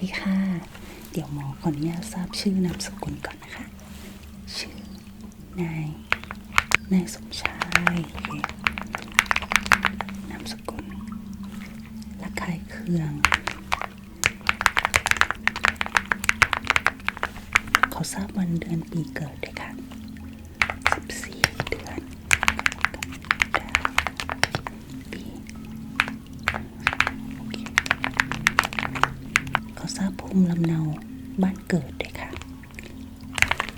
ดีค่ะ เดี๋ยวหมอขออนุญาตทราบชื่อนามสกุลก่อนนะคะ ชื่อนายนายสมชายนามสกุลระคายเครือง เขอทราบวันเดือนปีเกิดด้วยค่ะ14 ภูมิลำเนาบ้านเกิดด้วยค่ะ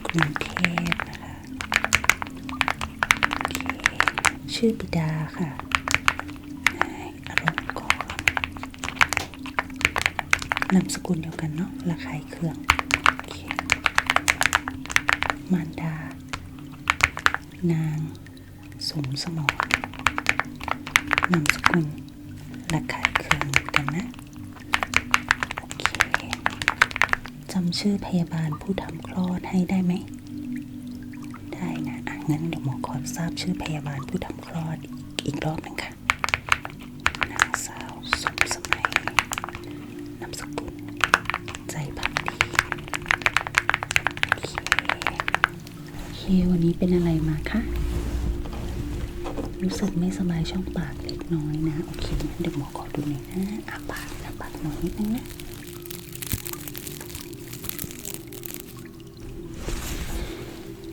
กรุงเทพนะคะคชื่อบิดาค่ะนายอารมณ์กรนามสกุลเดียวกันเนาะระคายเคืองอมารดา นาง สมสมรนามสกุลระคายเคืองำชื่อพยาบาลผู้ทำคลอดให้ได้ไหม ได้นะอะงั้นเดี๋ยวหมอขอทราบชื่อพยาบาลผู้ทำคลอดอีกอีกรอบหนึ่งค่ะนางสาวสมสมัยนามสกุลใจพักดีโอเคโอเควันนี้เป็นอะไรมาคะรู้สึกไม่สบายช่องปากเล็กน้อยนะ โอเคงั้นเดี๋ยวหมอขอดูหน่อยนะอาปากนะปากหน่อยนิดนึงนะ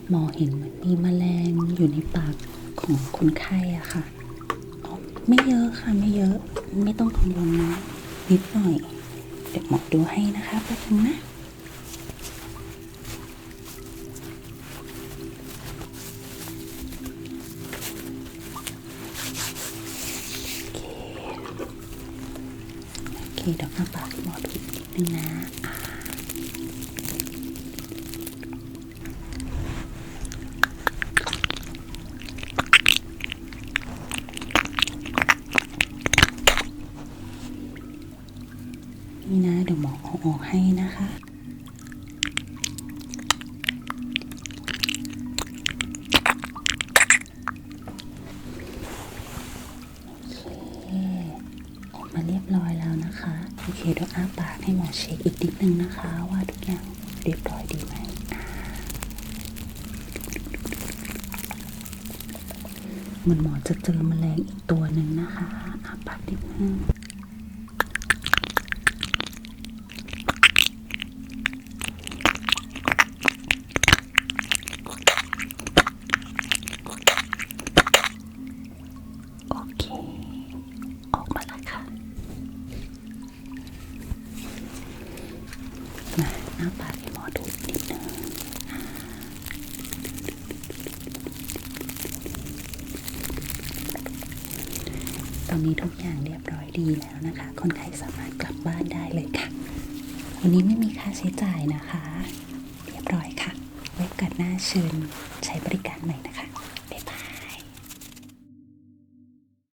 หมอเห็นเหมือนมีแมลงอยู่ในปากของคนไข้อะค่ะไม่เยอะค่ะไม่เยอะไม่ต้องกังวลนะนิดหน่อย เดี๋ยวหมอดูให้นะคะแป๊บนึงนะโอเคโอเคเดี๋ยวข้าปากหมอดูนิดนึงนะ ดี๋ยวหมอเอาออกให้นะคะโอเคออกมาเรียบร้อยแล้วนะคะ โอเคเดี๋ยวอ้าปากให้หมอเช็คอีกนิดนึงนะคะ ว่าทุกอย่างเรียบร้อยดีไหมมันหมอจะเจอแมลงอีกตัวหนึ่งนะคะอ้าปากนิดนึง เค ออกมาแล้วค่ะมาอ้าปากให้หมอดูอีกนิดนึงตอนนี้ทุกอย่างเรียบร้อยดีแล้วนะคะ คนไข้สามารถกลับบ้านได้เลยค่ะ วันนี้ไม่มีค่าใช้จ่ายนะคะ เรียบร้อยค่ะไว้โอกัดหน้าเชิญใช้บริการใหม่นะคะ